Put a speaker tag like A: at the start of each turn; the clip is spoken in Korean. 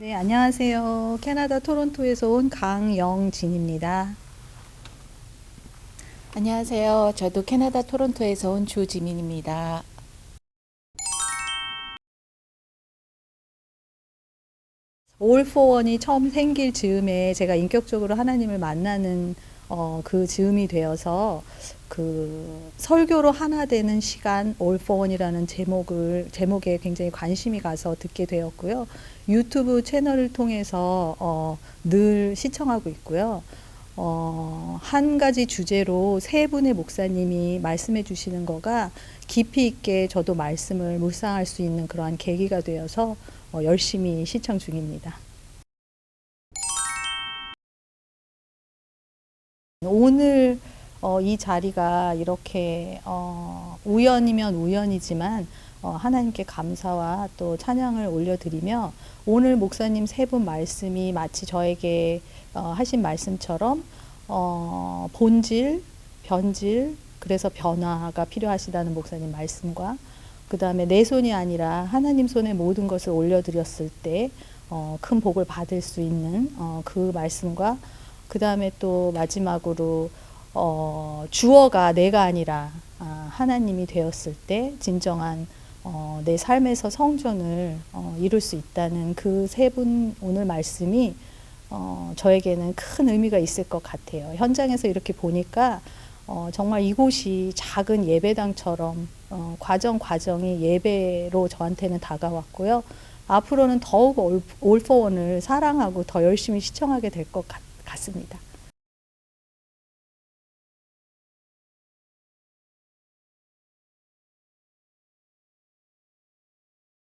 A: 네, 안녕하세요. 캐나다 토론토에서 온 강영진입니다.
B: 안녕하세요. 저도 캐나다 토론토에서 온 주지민입니다.
A: 올포원이 처음 생길 즈음에 제가 인격적으로 하나님을 만나는 어, 그 즈음이 되어서 그 설교로 하나 되는 시간 올포원이라는 제목을 제목에 굉장히 관심이 가서 듣게 되었고요. 유튜브 채널을 통해서 어, 늘 시청하고 있고요. 어, 한 가지 주제로 세 분의 목사님이 말씀해 주시는 거가 깊이 있게 저도 말씀을 묵상할 수 있는 그러한 계기가 되어서 어, 열심히 시청 중입니다. 오늘 어, 이 자리가 이렇게 어, 우연이면 우연이지만 어, 하나님께 감사와 또 찬양을 올려드리며 오늘 목사님 세 분 말씀이 마치 저에게 어, 하신 말씀처럼 어, 본질, 변질, 그래서 변화가 필요하시다는 목사님 말씀과 그 다음에 내 손이 아니라 하나님 손에 모든 것을 올려드렸을 때, 어, 큰 복을 받을 수 있는, 어, 그 말씀과, 그 다음에 또 마지막으로, 어, 주어가 내가 아니라, 아, 하나님이 되었을 때, 진정한, 어, 내 삶에서 성전을, 어, 이룰 수 있다는 그 세 분 오늘 말씀이, 어, 저에게는 큰 의미가 있을 것 같아요. 현장에서 이렇게 보니까, 어, 정말 이곳이 작은 예배당처럼 어, 과정 과정이 예배로 저한테는 다가왔고요. 앞으로는 더욱 올, 올포원을 사랑하고 더 열심히 시청하게 될 것 같습니다.